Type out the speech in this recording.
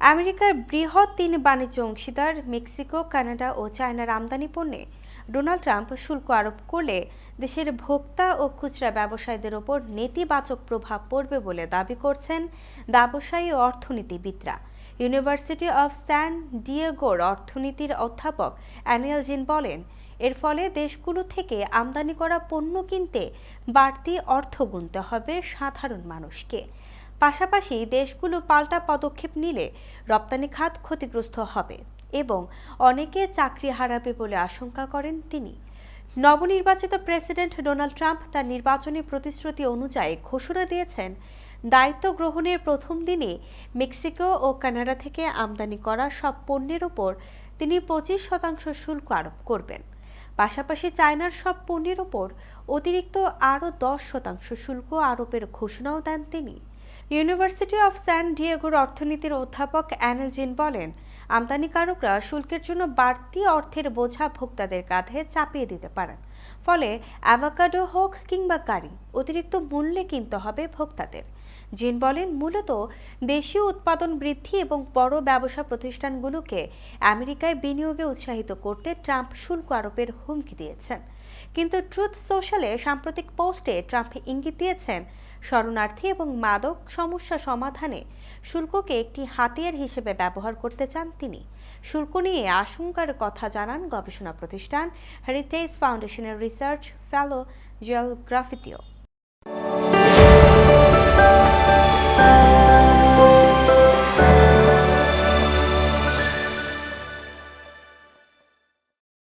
আমেরিকার বৃহৎ তিন বাণিজ্য অংশীদার মেক্সিকো, কানাডা ও চায়নার আমদানি পণ্যে ডোনাল্ড ট্রাম্প শুল্ক আরোপ করলে দেশের ভোক্তা ও খুচরা ব্যবসায়ীদের ওপর নেতিবাচক প্রভাব পড়বে বলে দাবি করছেন ব্যবসায়ী অর্থনীতিবিদরা। ইউনিভার্সিটি অফ স্যান ডিয়েগোর অর্থনীতির অধ্যাপক অ্যানিয়াল জিন বলেন, এর ফলে দেশগুলো থেকে আমদানি করা পণ্য কিনতে বাড়তি অর্থ গুনতে হবে সাধারণ মানুষকে। পাশাপাশি দেশগুলো পাল্টা পদক্ষেপ নিলে রপ্তানি খাত ক্ষতিগ্রস্ত হবে এবং অনেকে চাকরি হারাবে বলে আশঙ্কা করেন তিনি। নবনির্বাচিত প্রেসিডেন্ট ডোনাল্ড ট্রাম্প তার নির্বাচনী প্রতিশ্রুতি অনুযায়ী ঘোষণা দিয়েছেন, দায়িত্ব গ্রহণের প্রথম দিনে মেক্সিকো ও কানাডা থেকে আমদানি করা সব পণ্যের ওপর তিনি পঁচিশ শতাংশ শুল্ক আরোপ করবেন। পাশাপাশি চায়নার সব পণ্যের ওপর অতিরিক্ত আরও দশ শতাংশ শুল্ক আরোপের ঘোষণাও দেন তিনি। ইউনিভার্সিটি অফ স্যান ডিয়েগোর অর্থনীতির অধ্যাপক অ্যানেল জিন বলেন, আমদানিকারকরা শুল্কের জন্য বাড়তি অর্থের বোঝা ভোক্তাদের কাঁধে চাপিয়ে দিতে পারেন। ফলে অ্যাভাকাডো হোক কিংবা কারি, অতিরিক্ত মূল্যে কিনতে হবে ভোক্তাদের। জিন বলেন, মূলত দেশীয় উৎপাদন বৃদ্ধি এবং বড় ব্যবসা প্রতিষ্ঠানগুলোকে আমেরিকায় বিনিয়োগে উৎসাহিত করতে ট্রাম্প শুল্ক আরোপের হুমকি দিয়েছেন। কিন্তু ট্রুথ সোশ্যালে সাম্প্রতিক পোস্টে ট্রাম্প ইঙ্গিত দিয়েছেন, শরণার্থী এবং মাদক সমস্যা সমাধানে শুল্ককে একটি হাতিয়ার হিসেবে ব্যবহার করতে চান তিনি। শুল্ক নিয়ে আশঙ্কার কথা জানান গবেষণা প্রতিষ্ঠান হেরিটেজ ফাউন্ডেশনের রিসার্চ ফেলো জিওগ্রাফিতেও।